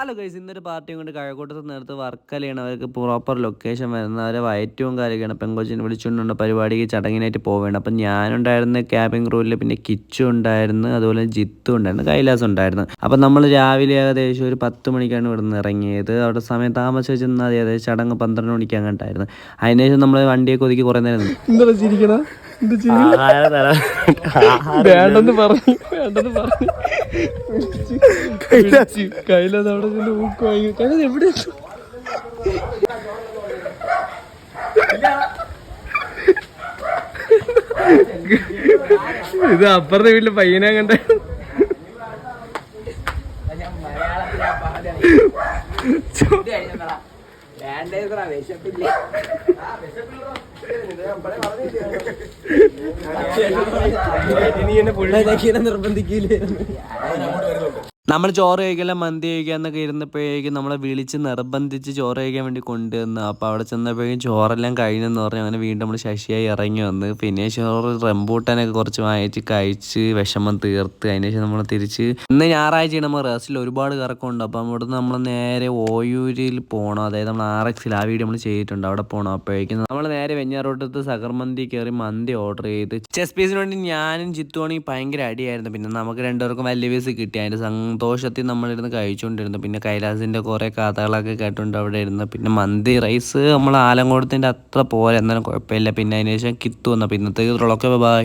Hello guys ഇന്നൊരു പാർട്ടിയും കൊണ്ട് കഴക്കൂട്ടത്ത് നേരത്ത് വർക്കലയാണ് അവർക്ക് പ്രോപ്പർ ലൊക്കേഷൻ വരുന്നത്. അവരെ വയറ്റവും കാര്യമൊക്കെയാണ് പെങ്കൊച്ചിനെ വിളിച്ചുകൊണ്ടുണ്ട് പരിപാടിക്ക് ചടങ്ങിനായിട്ട് പോവേണ്ട. അപ്പം ഞാനുണ്ടായിരുന്നു ക്യാബിൻ ക്രൂവിൽ പിന്നെ കിച്ചു ഉണ്ടായിരുന്നു. അതുപോലെ ജിത്തും ഉണ്ടായിരുന്നു. കൈലാസം ഉണ്ടായിരുന്നു. അപ്പം നമ്മൾ രാവിലെ ഏകദേശം ഒരു പത്ത് മണിക്കാണ് ഇവിടെ നിന്ന് ഇറങ്ങിയത്. അവിടെ സമയം താമസിച്ച് ചെന്നാൽ ഏകദേശം ചടങ്ങ് പന്ത്രണ്ട് മണിക്ക് അങ്ങോട്ടായിരുന്നു അതിനുശേഷം നമ്മൾ വണ്ടിയൊക്കെ ഒതുക്കി കുറേ നേരം വേണ്ടെന്ന് പറഞ്ഞു വേണ്ടെന്ന് പറഞ്ഞു. കൈലാസ് കൈലാസ് അവിടെ ചെന്ന് ഊക്ക് വാങ്ങി. കൈലാസ് എവിടെ ഇത് അപ്പുറത്തെ വീട്ടിൽ പയ്യനെ കണ്ട. നീ എന്നെ പുള്ളിയാക്കിയെന്നെ നിർബന്ധിക്കില്ലേ നമ്മൾ ചോറ് കഴിക്കില്ല മന്തി കഴിക്കുക എന്നൊക്കെ ഇരുന്നപ്പോഴേക്കും നമ്മളെ വിളിച്ച് നിർബന്ധിച്ച് ചോറ് കഴിക്കാൻ വേണ്ടി കൊണ്ടുവന്നു അപ്പോൾ അവിടെ ചെന്നപ്പോഴേക്കും ചോറെല്ലാം കഴിഞ്ഞെന്ന് പറഞ്ഞു അങ്ങനെ വീണ്ടും നമ്മൾ ശശിയായി ഇറങ്ങി വന്ന്. പിന്നെ ചോറ് റംബൂട്ടാനൊക്കെ കുറച്ച് വാങ്ങിച്ച് കഴിച്ച് വിഷമം തീർത്ത് അതിന് ശേഷം നമ്മൾ തിരിച്ച് ഇന്ന് ഞായറാഴ്ചയാണ് നമ്മൾ റസ്റ്റിൽ ഒരുപാട് കറക്കമുണ്ട്. അപ്പോൾ അവിടുന്ന് നമ്മൾ നേരെ ഓയൂരിൽ പോകണം അതായത് നമ്മൾ ആർ എക്സിൽ ആ വീഡിയോ നമ്മൾ ചെയ്തിട്ടുണ്ട്. അവിടെ പോകണം അപ്പോഴേക്കും നമ്മൾ നേരെ വെഞ്ഞാറോട്ടത്ത് സകർമന്തി കയറി മന്തി ഓർഡർ ചെയ്ത്. ചെസ് പീസിന് വേണ്ടി ഞാനും ചിത്തുവാണെങ്കിൽ ഭയങ്കര അടിയായിരുന്നു. പിന്നെ നമുക്ക് രണ്ടുപേർക്കും വലിയ പീസ് കിട്ടി. അതിന്റെ സന്തോഷത്തിൽ നമ്മളിരുന്ന് കഴിച്ചുകൊണ്ടിരുന്നു. പിന്നെ കൈലാസിന്റെ കുറേ കഥകളൊക്കെ കേട്ടുകൊണ്ട് അവിടെ ഇരുന്ന്. പിന്നെ മന്തി റൈസ് നമ്മൾ ആലങ്കോടത്തിന്റെ അത്ര പോലെ എന്നാലും കുഴപ്പമില്ല. പിന്നെ അതിനുശേഷം കിത്തു വന്നപ്പോൾ ഇന്നത്തെ ഇതിലൊക്കെ ബൈ